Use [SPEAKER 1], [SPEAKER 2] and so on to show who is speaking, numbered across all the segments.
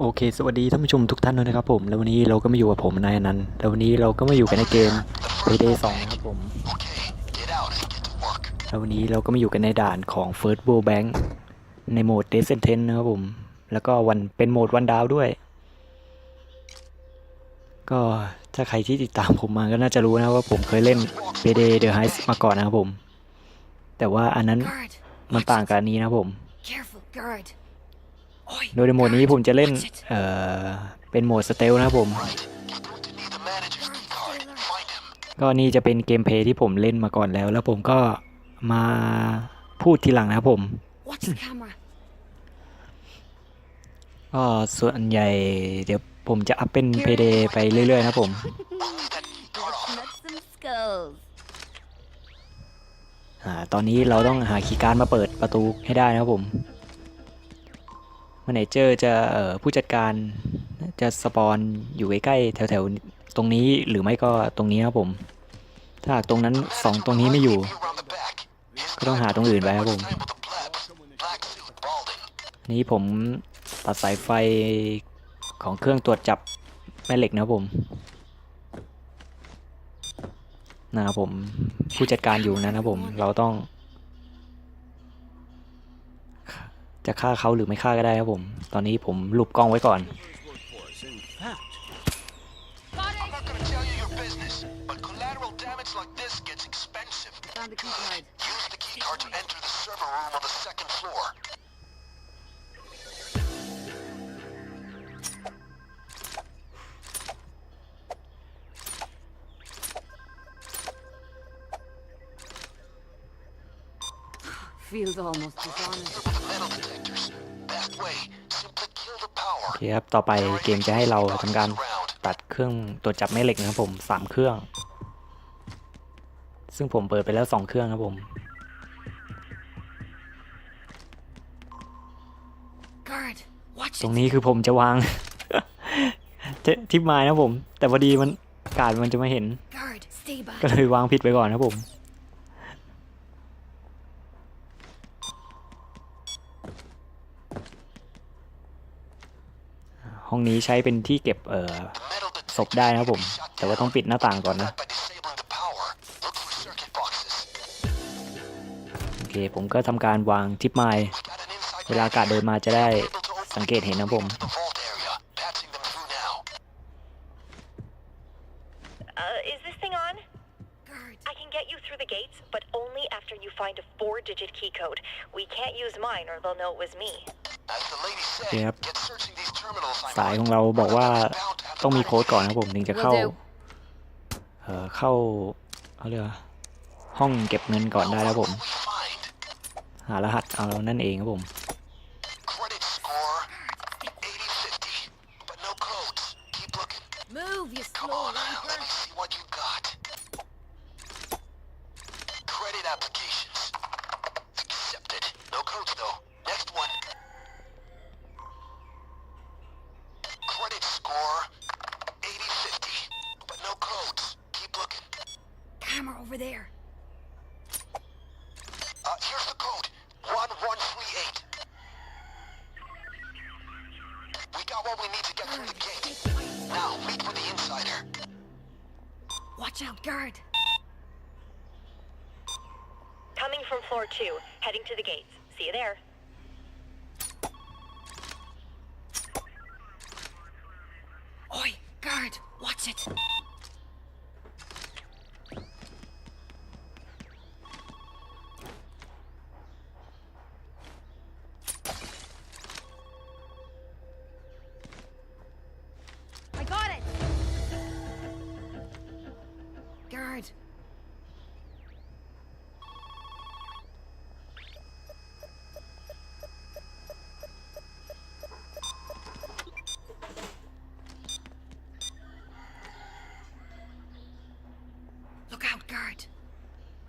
[SPEAKER 1] โอเค สวัสดีท่านผู้ชมทุกท่านด้วยนะครับผม แล้ววันนี้เราก็มาอยู่กับผมนายนันต์แล้ววันนี้เราก็มาอยู่กันในเกม Payday 2นะครับผม แล้ววันนี้เราก็มาอยู่กันในด่านของ First World Bank ในโหมด Death Sentence นะครับผม แล้วก็วันเป็นโหมดวันดาวด้วย ก็ถ้าใครที่ติดตามผมมาก็น่าจะรู้นะว่าผมเคยเล่น Payday The Heist มาก่อนนะครับผม แต่ว่าอันนั้นมันต่างกับอันนี้นะครับผม
[SPEAKER 2] careful, guard. Oi,
[SPEAKER 1] โดยในโหมดนี้
[SPEAKER 2] guard,
[SPEAKER 1] ผมจะเล่น
[SPEAKER 2] watch it.
[SPEAKER 1] เอ่อ เป็นโหมดสเตลนะครับผม
[SPEAKER 3] Right. You're going to need the manager's key card. Find him.
[SPEAKER 1] ก็นี่จะเป็นเกมเพลย์ที่ผมเล่นมาก่อนแล้ว แล้วผมก็มาพูดทีหลังนะครับผม
[SPEAKER 2] Watch the camera.
[SPEAKER 1] ก็ส่วนใหญ่เดี๋ยวผมจะอัพเป็นเพย์เดย์ไปเรื่อยๆ นะครับผม
[SPEAKER 3] Only that key card off.
[SPEAKER 2] Let's nut some skulls.
[SPEAKER 1] อ่าตอนนี้เราต้องหาคีย์การ์ดมาเปิดประตูให้ได้นะครับผม มันไหนเจอจะผู้จัดการจะสปอนอยู่ใกล้ๆแถวๆตรงนี้หรือไม่ก็ตรงนี้ครับผม ถ้าหากตรงนั้นสองตรงนี้ไม่อยู่ ก็ต้องหาตรงอื่นไปครับผม นี่ผมตัดสายไฟของเครื่องตรวจจับแม่เหล็กนะครับผมนะครับผมผู้จัดการอยู่นะครับผมเราต้อง จะฆ่าเขาหรือไม่ฆ่าก็ได้ครับผม ตอนนี้ผมหลุบกล้องไว้ก่อน
[SPEAKER 3] I'm not going to tell you your business, but collateral damage like this gets expensive.
[SPEAKER 2] Found the key card.
[SPEAKER 3] Use the key card to enter the server room on the second floor.
[SPEAKER 2] Feels almost dishonest.
[SPEAKER 3] With the metal detectors. Best way, simply kill the power.
[SPEAKER 1] โอเคครับ ต่อไปเกมจะให้เราทำการ
[SPEAKER 3] Around.
[SPEAKER 1] ตัดเครื่องตรวจจับแม่เหล็กนะครับผมสามเครื่อง ซึ่งผมเปิดไปแล้วสองเครื่องครับผม
[SPEAKER 2] Guard, watch
[SPEAKER 1] ตรง
[SPEAKER 2] it.
[SPEAKER 1] นี้คือผมจะวางเททิปไม้นะครับผม แต่พอดีมันกาดมันจะมาเห็น
[SPEAKER 2] Guard, stay
[SPEAKER 1] ก็
[SPEAKER 2] back.
[SPEAKER 1] เลยวางผิดไปก่อนครับผม ห้องนี้ใช้เป็นที่เก็บเอ่อ
[SPEAKER 3] The metal
[SPEAKER 1] ศพได้นะครับผม
[SPEAKER 3] detectors shut
[SPEAKER 1] แต่ว่า
[SPEAKER 3] down.
[SPEAKER 1] ต้องปิดหน้าต่างก่อนนะ
[SPEAKER 3] By disabling the power. Look for circuit boxes.
[SPEAKER 1] โอเค ผมก็ทำการวางทิปไม้
[SPEAKER 3] We got an inside
[SPEAKER 1] เวลาอากาศเดินมาจะได้
[SPEAKER 3] able to open
[SPEAKER 1] สังเกตเห็นนะครับผม
[SPEAKER 3] the vault area. Patching them through now.
[SPEAKER 1] สาย
[SPEAKER 3] right.
[SPEAKER 1] ของเราบอกว่า
[SPEAKER 3] Bound to have
[SPEAKER 1] ต้องมี
[SPEAKER 3] the
[SPEAKER 1] โค้ดก่อนนะครับผมถึงจะเข้า
[SPEAKER 2] Will do.
[SPEAKER 1] เอ่อเข้าเขาเรียกว่าห้องเก็บเงินก่อนได้แล้วผม
[SPEAKER 3] What will we find?
[SPEAKER 1] หารหัสเอานั่นเองครับผม
[SPEAKER 4] Coming from floor two, heading to the gates. See you there.
[SPEAKER 2] Oi, guard, watch it.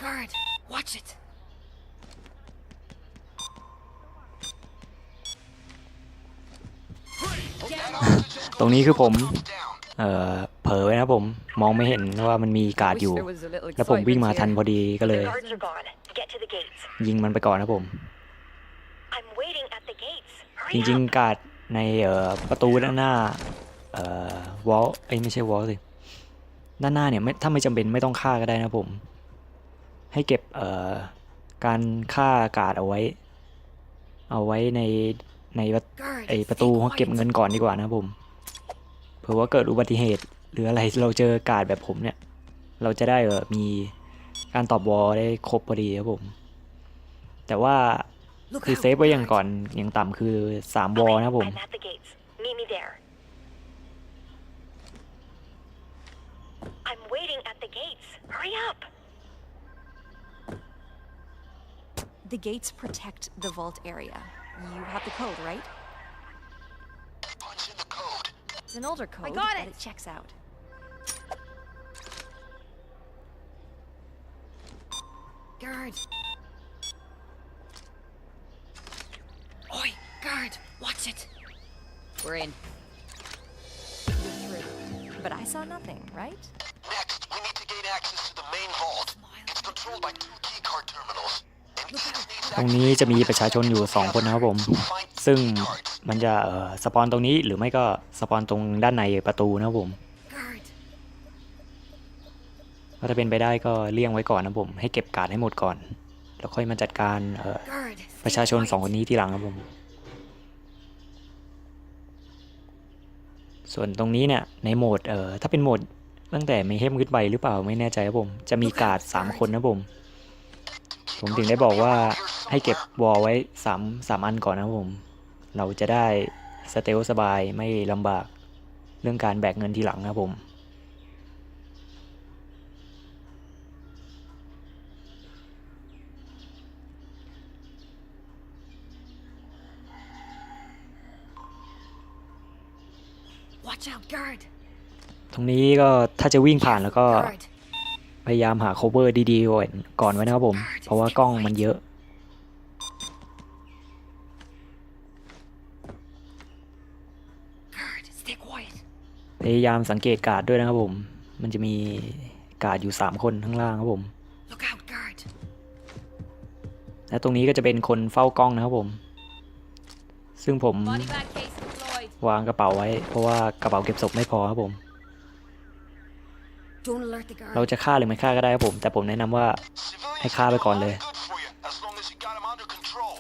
[SPEAKER 2] Guard, watch it.
[SPEAKER 1] ตรงนี้คือผม
[SPEAKER 3] Down.
[SPEAKER 1] เอ่อ เผลอไว้นะครับผม มองไม่เห็นว่ามันมีการ์ดอยู่ แล้วผมวิ่งมาทันพอดีก็เลย
[SPEAKER 4] The guards are gone. Get to the gates.
[SPEAKER 1] ยิงมันไปก่อนนะครับผม
[SPEAKER 4] I'm waiting at the gates.
[SPEAKER 1] จ
[SPEAKER 4] Hurry
[SPEAKER 1] ริง
[SPEAKER 4] up.
[SPEAKER 1] ๆ การ์ดในเอ่อประตูด้านหน้า เอ่อ วอลเอ้ยไม่ใช่วอลสิ ด้านหน้าเนี่ยไม่ถ้าไม่จำเป็นไม่ต้องฆ่าก็ได้นะผม ให้เก็บเอ่อการฆ่าอากาศเอาไว้ เอาไว้ในในประ
[SPEAKER 2] Guard,
[SPEAKER 1] ไอประตู
[SPEAKER 2] stay
[SPEAKER 1] ห้องเก็บ
[SPEAKER 2] quiet.
[SPEAKER 1] เงินก่อนดีกว่านะครับผมเผื่อว่าเกิดอุบัติเหตุ หรืออะไรเราเจอการดแบบผมเนี่ย เราจะได้เออมีการตอบวอลได้ครบพอดีครับผม แต่ว่า
[SPEAKER 2] Look
[SPEAKER 1] คือ
[SPEAKER 2] out,
[SPEAKER 1] เซฟไว้อย่าง
[SPEAKER 2] guard.
[SPEAKER 1] ก่อนอย่างต่ำคือ3วอล
[SPEAKER 4] Okay,
[SPEAKER 1] นะครับผม
[SPEAKER 4] The gates
[SPEAKER 5] protect the vault area. You have the code, right?
[SPEAKER 3] Punch in the code.
[SPEAKER 5] It's an older code, I
[SPEAKER 2] got
[SPEAKER 5] but
[SPEAKER 2] it.
[SPEAKER 5] it checks out.
[SPEAKER 2] Guard. Oi, guard, watch it. We're in.
[SPEAKER 5] You're through. But I saw nothing, right?
[SPEAKER 3] Next, we need to gain access to the main vault. It's controlled by two keycard terminals.
[SPEAKER 1] ตรงนี้จะมีประชาชนอยู่ 2 คนนะครับผม ซึ่งมันจะเอ่อสปอนตรงนี้หรือไม่ก็สปอนตรงด้านในประตูนะครับผมถ้าเป็นไปได้ก็เลี่ยงไว้ก่อนนะผม ให้เก็บการ์ดให้หมดก่อน แล้วค่อยมาจัดการประชาชนสองคนนี้ทีหลังครับผม ส่วนตรงนี้เนี่ยในโหมดเอ่อถ้าเป็นโหมดตั้งแต่ไม่เฮมขึ้นไปหรือเปล่าไม่แน่ใจครับผม จะมีการ์ดสามคนนะผม ผมถึงได้บอกว่าให้เก็บวอลไว้สามสามอันก่อนนะครับผม เราจะได้สเตลสบายไม่ลำบากเรื่องการแบกเงินทีหลังนะครับผม
[SPEAKER 2] Watch out, guard.
[SPEAKER 1] ตรงนี้ก็ถ้าจะวิ่งผ่านแล้วก็
[SPEAKER 2] Guard.
[SPEAKER 1] พยายามหา cover ดีๆก่อนไว้นะครับผม เพราะว่ากล้องมันเยอะพยายามสังเกตการ์ดด้วยนะครับผม มันจะมีการ์ดอยู่ 3 คนข้างล่างครับผม
[SPEAKER 2] Look out, guard.
[SPEAKER 1] และตรงนี้ก็จะเป็นคนเฝ้ากล้องนะครับผม ซึ่งผมวางกระเป๋าไว้ เพราะว่ากระเป๋าเก็บศพไม่พอครับผม
[SPEAKER 2] Don't alert the guard.
[SPEAKER 1] เราจะฆ่าหรือไม่ฆ่าก็ได้ครับผม แต่ผมแนะนำว่า
[SPEAKER 3] Civilians
[SPEAKER 1] Hey, Kabe
[SPEAKER 3] do a lot
[SPEAKER 1] Konle.
[SPEAKER 3] of good for you, as long as you got 'em under control.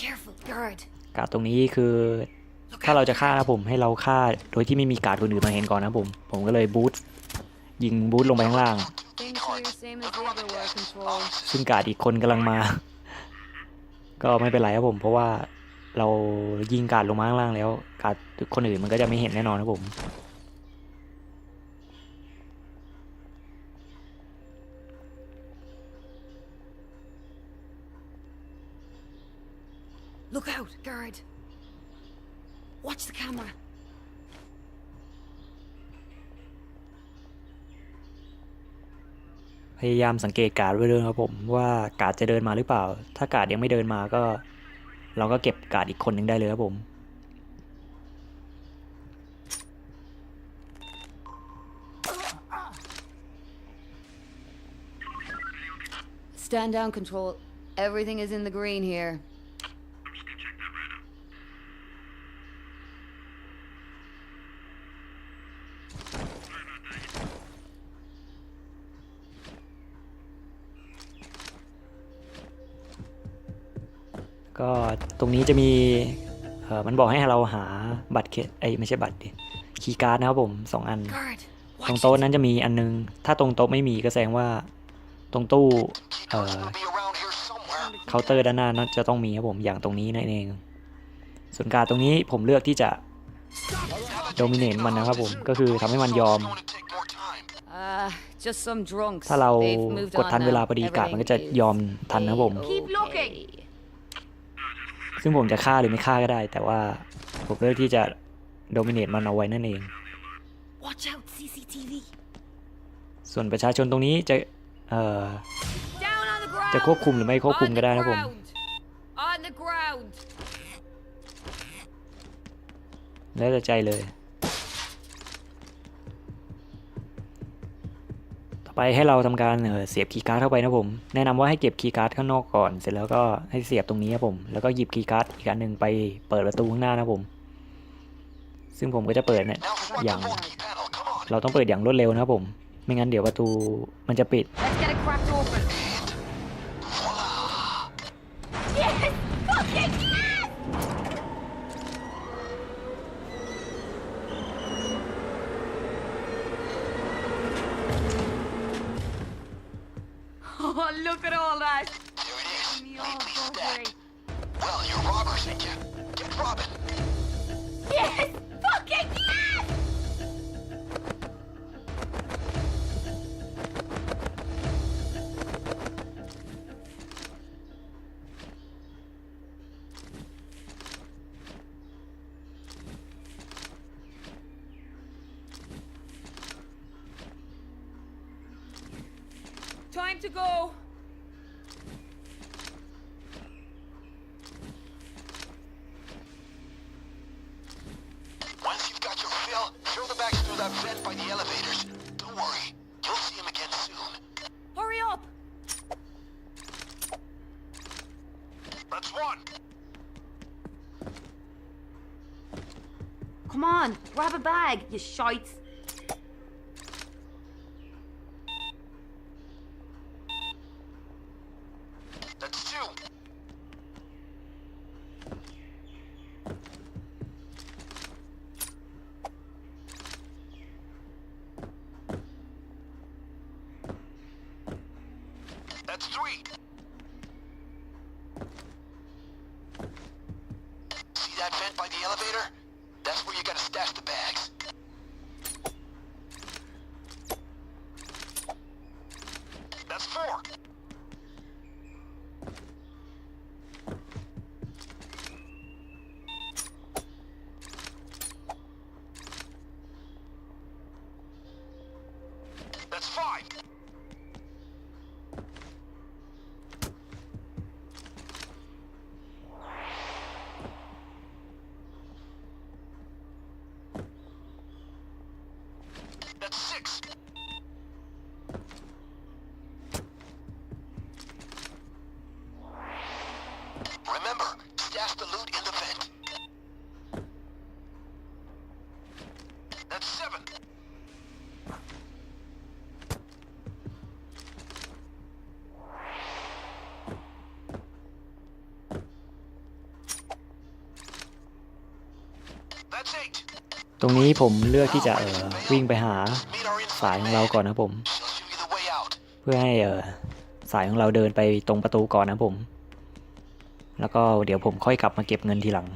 [SPEAKER 2] Careful, guard.
[SPEAKER 1] การ์ดตรงนี้คือ
[SPEAKER 2] Look
[SPEAKER 1] ถ้าเรา
[SPEAKER 2] out,
[SPEAKER 1] จะฆ่า
[SPEAKER 2] guard.
[SPEAKER 1] นะผมให้เราฆ่าโดยที่ไม่มีการ์ดคนอื่นมาเห็นก่อนนะครับผม ผมก็เลยบูทยิงบูทลงไปข้างล่าง
[SPEAKER 2] Things here same as the other were control.
[SPEAKER 1] ซึ่งการ์ดอีกคนกำลังมา ก็ไม่เป็นไรครับผมเพราะว่า เรายิงการ์ดลงมาข้างล่างแล้ว การ์ดคนอื่นมันก็จะไม่เห็นแน่นอนครับผม
[SPEAKER 2] Look out, guard. Watch the camera.
[SPEAKER 1] พยายามสังเกตการ์ดไว้ด้วยครับผมว่าการ์ดจะเดินมาหรือเปล่า ถ้าการ์ดยังไม่เดินมาก็ เราก็เก็บการ์ดอีกคนหนึ่งได้เลยครับผม
[SPEAKER 6] สแต
[SPEAKER 2] นด์ดาวน์คอนโทรล
[SPEAKER 6] everything is in the green here
[SPEAKER 1] ก็ตรงนี้จะมีเออมันบอกให้เราหาบัตรเคไอยไม่ใช่บัตรดิคีย์การ์ดนะครับผมสองอัน
[SPEAKER 2] Guard.
[SPEAKER 1] ตรง
[SPEAKER 2] Watch
[SPEAKER 1] โต๊ะ
[SPEAKER 2] it.
[SPEAKER 1] นั้นจะมีอันนึง ถ้าตรงโต๊ะไม่มีก็แสดงว่าตรงตู้เอ่
[SPEAKER 3] Keycards
[SPEAKER 1] อ
[SPEAKER 3] will be around here somewhere.
[SPEAKER 1] เคาน์เตอร์ด้านหน้านั้นจะต้องมีครับผมอย่างตรงนี้นั่นเอง ส่วนการ์ดตรงนี้ผมเลือกที่จะ dominate มันนะครับผมก็คือทำให้มันยอม
[SPEAKER 3] It's going to take more time.
[SPEAKER 6] Uh, just some drunks.
[SPEAKER 1] ถ้าเรา
[SPEAKER 6] They've moved
[SPEAKER 1] กด
[SPEAKER 6] on
[SPEAKER 1] ทันเวลา
[SPEAKER 6] now.
[SPEAKER 1] พอดีการ์ดมันก็จะ
[SPEAKER 6] Everything
[SPEAKER 1] ยอมทันนะครับผม
[SPEAKER 6] is
[SPEAKER 2] Keep looking.
[SPEAKER 6] okay.
[SPEAKER 1] ซึ่งผมจะฆ่าหรือไม่ฆ่าก็ได้ แต่ว่าผมเลือกที่จะ dominate มันเอาไว้นั่นเอง
[SPEAKER 2] Watch out, CCTV.
[SPEAKER 1] ส่วนประชาชนตรงนี้จะ เอ่อ
[SPEAKER 2] Down on the ground.
[SPEAKER 1] จะควบคุมหรือไม่ควบคุม
[SPEAKER 2] On
[SPEAKER 1] ก็
[SPEAKER 2] the
[SPEAKER 1] ได้นะผม
[SPEAKER 2] ground. On the ground.
[SPEAKER 1] แล้วแต่ใจเลย ต่อไปให้เราทำการเเสียบคีย์การ์ดเข้าไปนะผม แนะนำว่าให้เก็บคีย์การ์ดข้างนอกก่อน เสร็จแล้วก็ให้เสียบตรงนี้ครับผม แล้วก็หยิบคีย์การ์ดอีกอันหนึ่งไปเปิดประตูข้างหน้านะผม ซึ่งผมก็จะเปิดเนี่ยอย่าง เราต้องเปิดอย่างรวดเร็วนะครับผม ไม่งั้นเดี๋ยวประตูมันจะปิด
[SPEAKER 2] Oh, look at all that!
[SPEAKER 3] There it is. Neatly
[SPEAKER 2] buggery.
[SPEAKER 3] stacked. Well, you're robbers, ain't you? Get robbing.
[SPEAKER 2] Yes! Fucking yes!
[SPEAKER 6] Bag, you shite.
[SPEAKER 3] That's two. That's three. See that vent by the elevator? That's where you gotta stash the bags. That's six.
[SPEAKER 1] ตรงนี้ผมเลือกที่จะเออวิ่งไปหาสายของเราก่อนนะผม เพื่อให้เออสายของเราเดินไปตรงประตูก่อนนะผม แล้วก็เดี๋ยวผมค่อยกลับมาเก็บเงินทีหลัง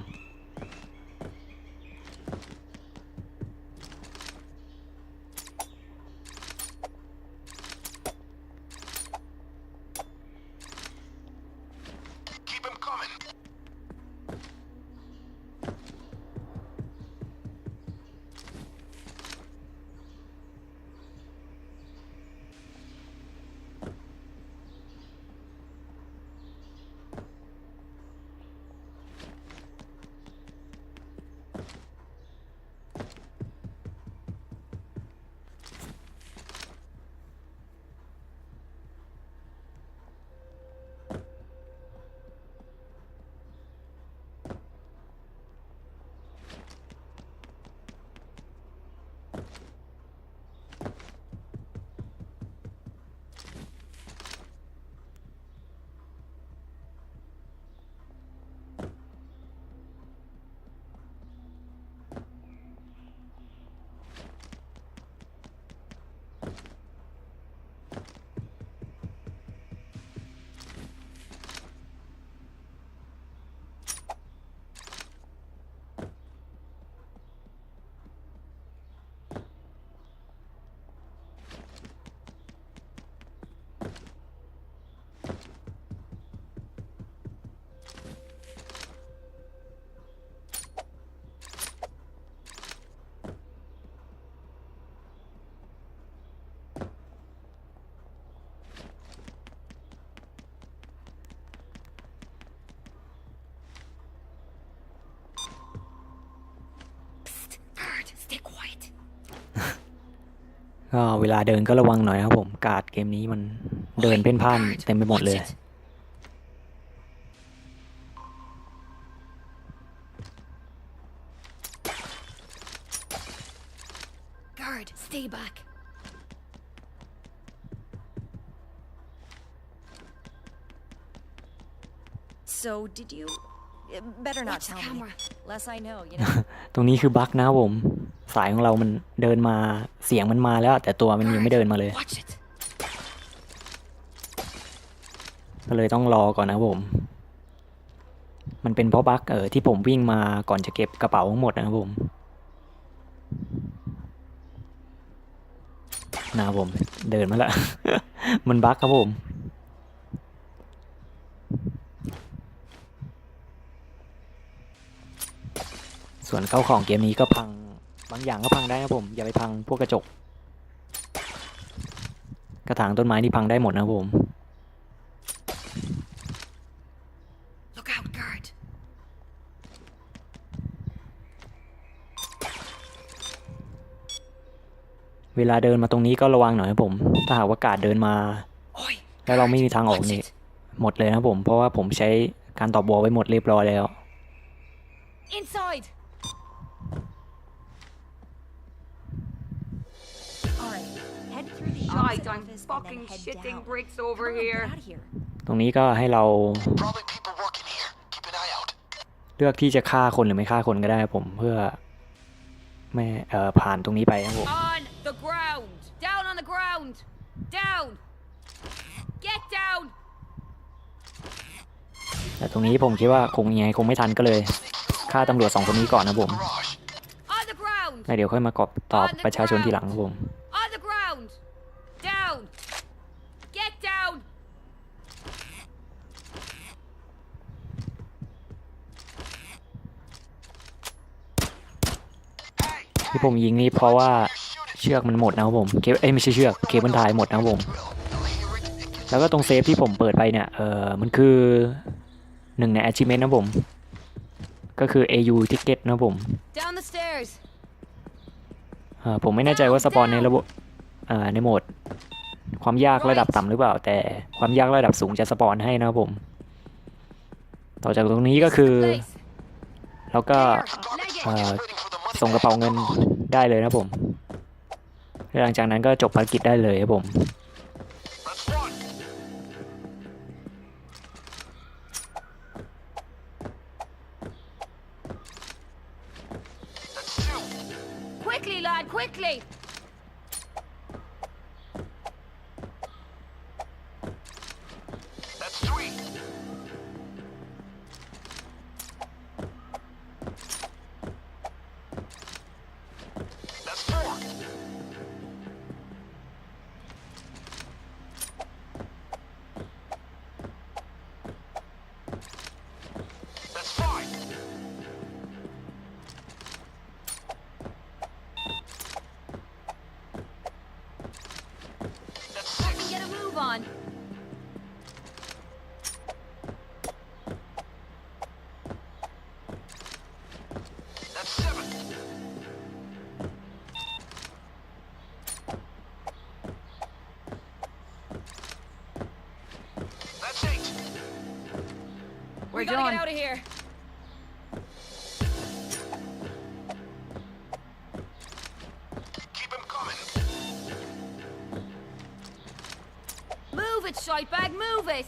[SPEAKER 1] ก็เวลาเดินก็ระวังหน่อยนะครับผมการ์ดเกมนี้มันเดินเพ่นพ่านเต็มไปหมดเลย
[SPEAKER 2] Watch it. Guard, stay back.
[SPEAKER 5] So, did you. uh, Better not
[SPEAKER 2] Watch the
[SPEAKER 5] tell me.
[SPEAKER 2] camera.
[SPEAKER 5] Less I know, you know?
[SPEAKER 1] ตรงนี้คือบั๊กนะครับผม สายของเรามันเดินมาเสียงมันมาแล้ว แต่ตัวมันยังไม่เดินมาเลย
[SPEAKER 2] Watch it.
[SPEAKER 1] ก็เลยต้องรอก่อนนะครับผม มันเป็นเพราะบั๊กเออที่ผมวิ่งมาก่อนจะเก็บกระเป๋าทั้งหมดนะครับผมนะครับผมเดินมาแล้วมันบั๊กครับผมส่วนเข้าของเกมนี้ก็พัง บางอย่างก็พังได้นะครับผม อย่าไปพังพวกกระจก กระถางต้นไม้นี่พังได้หมดนะครับผม
[SPEAKER 2] Look out, guard.
[SPEAKER 1] เวลาเดินมาตรงนี้ก็ระวังหน่อยครับผม ถ้าหากว่ากาดเดินมา
[SPEAKER 2] Oi.
[SPEAKER 1] แล้วเราไม่
[SPEAKER 2] guard,
[SPEAKER 1] มีทางออก
[SPEAKER 2] watch
[SPEAKER 1] นี่
[SPEAKER 2] it.
[SPEAKER 1] หมดเลยนะครับผม เพราะว่าผมใช้การตอบวอลไว้หมดเรียบร้อยแล้ว
[SPEAKER 6] Inside!
[SPEAKER 5] Head through the
[SPEAKER 7] Shite,
[SPEAKER 5] opposite
[SPEAKER 7] I'm
[SPEAKER 5] office and
[SPEAKER 7] fucking
[SPEAKER 5] then head
[SPEAKER 7] shitting
[SPEAKER 5] down.
[SPEAKER 7] bricks
[SPEAKER 5] Come
[SPEAKER 7] over
[SPEAKER 5] on, get
[SPEAKER 7] here.
[SPEAKER 5] out of here.
[SPEAKER 1] ตรงนี้ก็ให้เรา
[SPEAKER 3] Probably people working here. Keep an eye out.
[SPEAKER 1] เลือกที่จะฆ่าคนหรือไม่ฆ่าคนก็ได้ครับผมเพื่อไม่เอ่อผ่านตรงนี้ไปนะครับผม
[SPEAKER 6] On the ground! Down on the ground! Down! Get down!
[SPEAKER 1] แต่ตรงนี้ผมคิดว่าคงยังไงคงไม่ทันก็เลยฆ่าตำรวจสองคนนี้ก่อนนะครับผม
[SPEAKER 3] Garage.
[SPEAKER 6] On the ground!
[SPEAKER 1] แล้วเดี๋ยวค่อยมากอบตอบประชาชนทีหลังครับผม
[SPEAKER 6] On the ground! Down! Get down!
[SPEAKER 1] ที่ผมยิงนี่เพราะว่าเชือกมันหมดนะครับผมเคเอ้ยไม่ใช่เชือกเคเบิลไทยหมดนะครับผม
[SPEAKER 3] They'll hear it and get
[SPEAKER 1] แล้วก็ตรงเซฟที่ผมเปิดไปเนี่ยเออมันคือหนึ่งใน achievement นะครับผม ก็คือ AU ticket นะครับผม
[SPEAKER 6] Down the stairs!
[SPEAKER 1] เอ่อผมไม่แน่ใจว่าสปอนในระบบเอ่อในโหมด ความยากระดับต่ำหรือเปล่า แต่ความยากระดับสูงจะสปอนให้นะครับผม ต่อจากตรงนี้ก็คือ
[SPEAKER 6] Place!
[SPEAKER 1] แล้วก็
[SPEAKER 3] garbage
[SPEAKER 1] Uh,
[SPEAKER 3] truck is waiting for the money
[SPEAKER 1] ส่งกระเป๋า
[SPEAKER 3] bag.
[SPEAKER 1] เงินได้เลยนะครับผมแล้วหลังจากนั้นก็จบภารกิจได้เลยครับผม
[SPEAKER 6] we gotta
[SPEAKER 7] done.
[SPEAKER 6] get out of here!
[SPEAKER 3] Keep him coming.
[SPEAKER 6] Move it, shitebag, move it!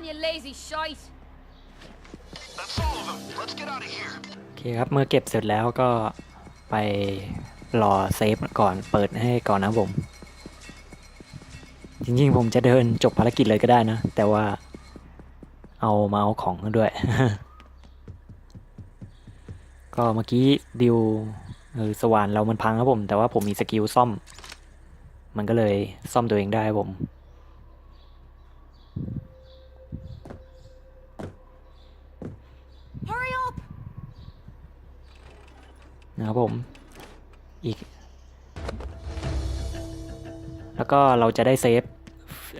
[SPEAKER 6] On, you lazy shite!
[SPEAKER 3] That's all of them. Let's get out of here.
[SPEAKER 1] โอเคครับ เมื่อเก็บเสร็จแล้วก็ไปรอเซฟก่อนเปิดให้ก่อนนะครับผม จริงๆ ผมจะเดินจบภารกิจเลยก็ได้นะ แต่ว่าเอามาเอาของกันด้วยก็ก็เมื่อกี้ดิวเออสว่านเรามันพังครับผม แต่ว่าผมมีสกิลซ่อม มันก็เลยซ่อมตัวเองได้ครับผม
[SPEAKER 2] Hurry up!
[SPEAKER 1] นะครับผมอีก แล้วก็เราจะได้เซฟ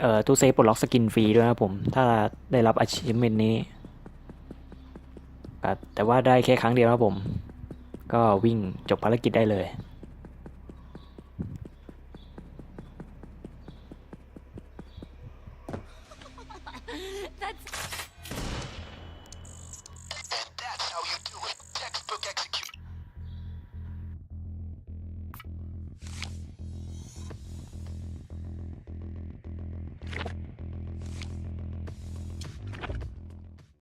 [SPEAKER 1] เอ่อตู้เซฟปลดล็อกสกินฟรีด้วยนะครับผม ถ้าได้รับ achievement นี้ แต่ว่าได้แค่ครั้งเดียวนะครับผม ก็วิ่งจบภารกิจได้เลย